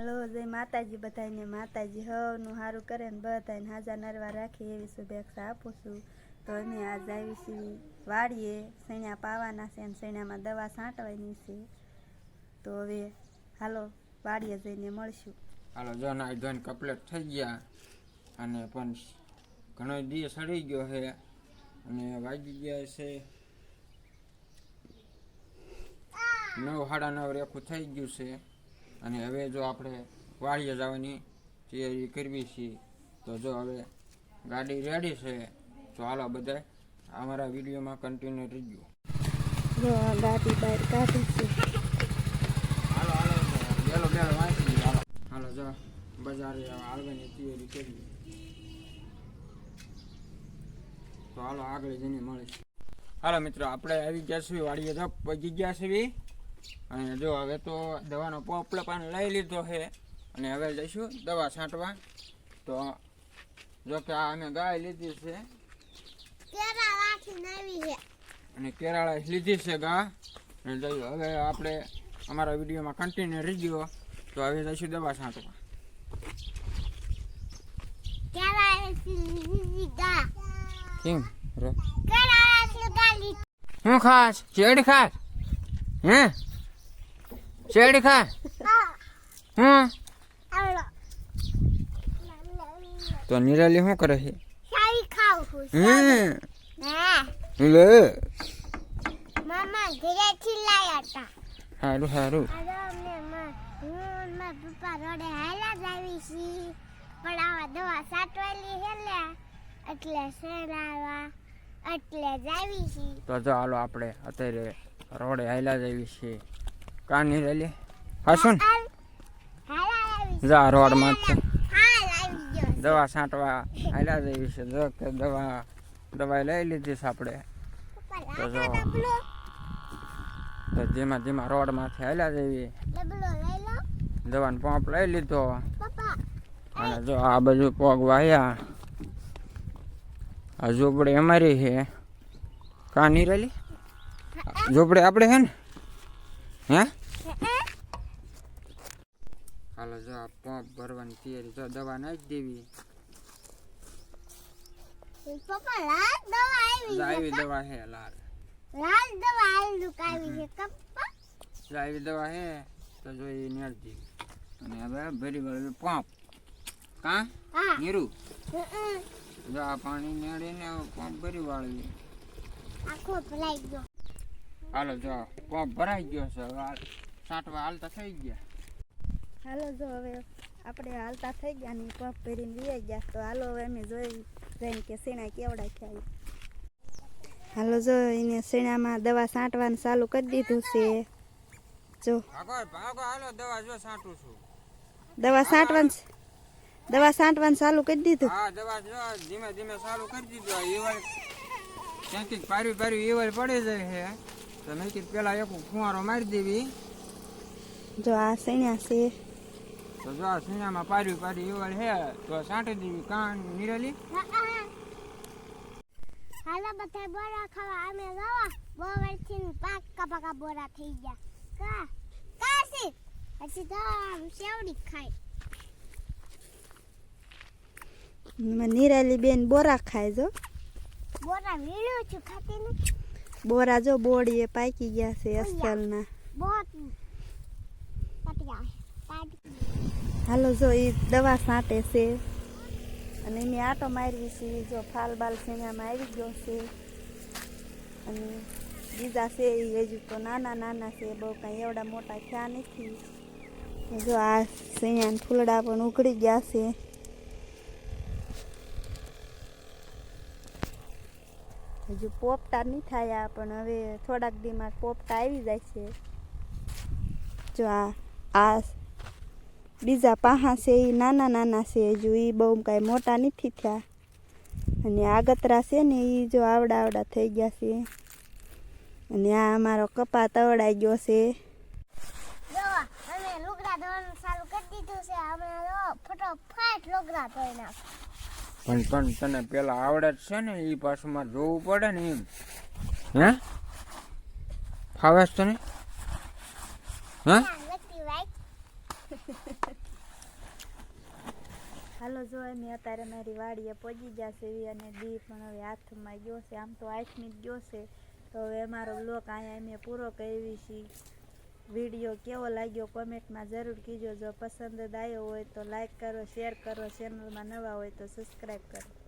હાલો, જય માતાજી બધાને માતાજી હવનું સારું કરે ને બધાને હાજા નરવા રાખે એવી શુભેચ્છા આપું છું. તો અમે આજ આવી છીએ વાડીએ. સૈણા પાવાના છે અને સૈણામાં દવા છાંટવાની છે. તો હવે હાલો, વાડીએ જઈને મળશું. હાલો, જો ના ધોઈને કપલેટ થઈ ગયા અને પણ ઘણો દી સડી ગયો છે અને વાગી ગયા છે નવ, સાડા નવ રેખું થઈ ગયું છે. અને હવે જો આપણે વાડીએ જવાની તૈયારી કરવી છીએ તો જો હવે ગાડી રેડી છે તો હાલો બધા અમારા વિડીયોમાં કન્ટિન્યુ રહીજો. જો આ ગાડી બહાર કાઢી છે. હાલો હાલો બેલો બેલો વાંચી હાલો. હાલો જો બજારે આવવાની તૈયારી કરીએ. તો હાલો આગળ જઈને મળે હાલો મિત્રો આપણે આવી ગયા છીએ વાડીએ તો પગી ગયા છીએ. અને જો હવે તો દવાનો પોપલો પણ લઈ લીધો છે. અને હવે જઈશું દવા છાંટવા. તો જો કે આ અમે ગાય લીધી છે. અને કેરાળા લીધી છે ગા. અને જઈએ હવે આપણે અમારા વિડીયોમાં કન્ટિન્યુ રહી ગયો તો હવે જઈશું દવા છાંટવા. કેમ? હું ખાસ ચેડ ખાસ હે? શેરડી ખાસ હા તો નિરાલી શું કરે છે? લે. મામા ઘરેથી લાયા હતા. સારું સારું હું મારા પપ્પા રોડે હાલા જ આવી છી પણ આવા દવા સાટવાલી ને એટલે સેરાવા એટલે જ આવી છી તો ચાલો આપણે અત્યારે રોડે હાલ્યા જ આવી છીએ. કા નિરાલી હાશું ને જા રોડમાં જ છે દવા છાંટવા હાલ્યા જેવી છે. જો કે દવા દવા લઈ લીધી છે આપણે. તો જો. તો ધીમા ધીમા રોડમાંથી હાલ્યા ડબલો દવાનો પંપ લઈ લીધો. અને જો આ બાજુ પગ વાયા. આ ઝૂંપડી અમારી છે. કા રેલી? ઝૂંપડી આપણે છે ને? હે? હાલો જો આ પંપ ભરવાની તૈયારી જો દવા નાખી દેવી. પપ્પા લાલ દવા આવી આવી દવા હે લાલ. લાલ દવા આવી કાવી છે કપ્પા આવી દવા હે તો જો એ નેટ દેવી અને હવે ભરી ભરી પંપ. કા? નીરુ. જો આ પાણી નેડીને પંપ ભરી વાળવી આખો ભરાઈ ગયો. હાલો જો પંપ ભરાઈ ગયો છે હવે છાંટવા હાલતા થઈ ગયા. હાલો જો હવે આપણે હાલતા થઈ ગયા ને પગ પહેરીને વી ગયા તો હાલો હવે અમે જોઈ જઈને કે સીણા કેવડા ખાઈ હાલો જો એને સીણામાં દવા છાંટવાનું ચાલુ કરી દીધું છે. જો. હાલો દવા જો છાંટું છું. દવા છાંટવાનું દવા છાંટવાનું ચાલુ કરી દીધું. હા દવા જો ધીમે ધીમે ચાલુ કરી દીધું. ઈવળ ક્યાંક પારી પારી ઈવળ પડી જાય છે તો મેં કીધું પેલા એક ફુવારો મારી દેવી. જો આ શેણા છે. તો જો આ સુનામાં પારી પારી ઈવળ હે તો છાંટી દેવી કાન નિરેલી. હાલો બધા બોરા ખાવા અમે જવા બહુ વર્ષથી પાકા પાકા બોરા થઈ ગયા. કા? કાસી પછી તો સેવડી ખાય. નિરાલી બેન બોરા ખાય જો. બોરા વીણું છું ખાતી ને બોરા જો બોડીએ પાકી ગયા છે અસલના. બહુ પટિયા પાટી હાલો, જો એ દવા સાંટે છે. અને એની આટો મારવી છે, જો ફાલ બાલ શેણામાં આવી ગયો છે. અને બીજા છે એ હજુ તો નાના નાના છે, બહુ કાંઈ એવડા મોટા થયા નથી. જો આ શેણાના ફૂલડા પણ ઉઘડી ગયા છે. હજુ પોપટા નહીં થયા, પણ હવે થોડાક દીમાં પોપટા આવી જાય છે. જો આ આ બીજા પાહા છે એ નાના નાના છે હજુ એ બહુ કાંઈ મોટા નથી થયા. અને આગતરા છે ને એ જો આવડા આવડા થઈ ગયા છે. અને આ અમારો કપા તવડાઈ ગયો છે. જો અમે લુગડા ધોવાનું ચાલુ કરી દીધું છે. અમે જો લુગડા ધોઈ નાખ. પણ પણ તને પેલા આવડે છે ને એ પાછું જોવું પડે ને એમ. હે? ફાવે છે તને? હે નથી ભાઈ હાલો, જો એમ અત્યારે મારી વાડીએ પહોંચી જશે એવી અને દી પણ હવે હાથમાં ગયો છે. આમ તો આઠમી જ ગયો છે. તો હવે અમારો બ્લોક અહીંયા અમે પૂરો કરી છીએ વીડિયો કેવો લાગ્યો કોમેન્ટમાં જરૂર કીજો. જો પસંદ આવ્યો હોય તો લાઇક કરો શેર કરો. ચેનલમાં નવા હોય તો સબસ્ક્રાઈબ કરો.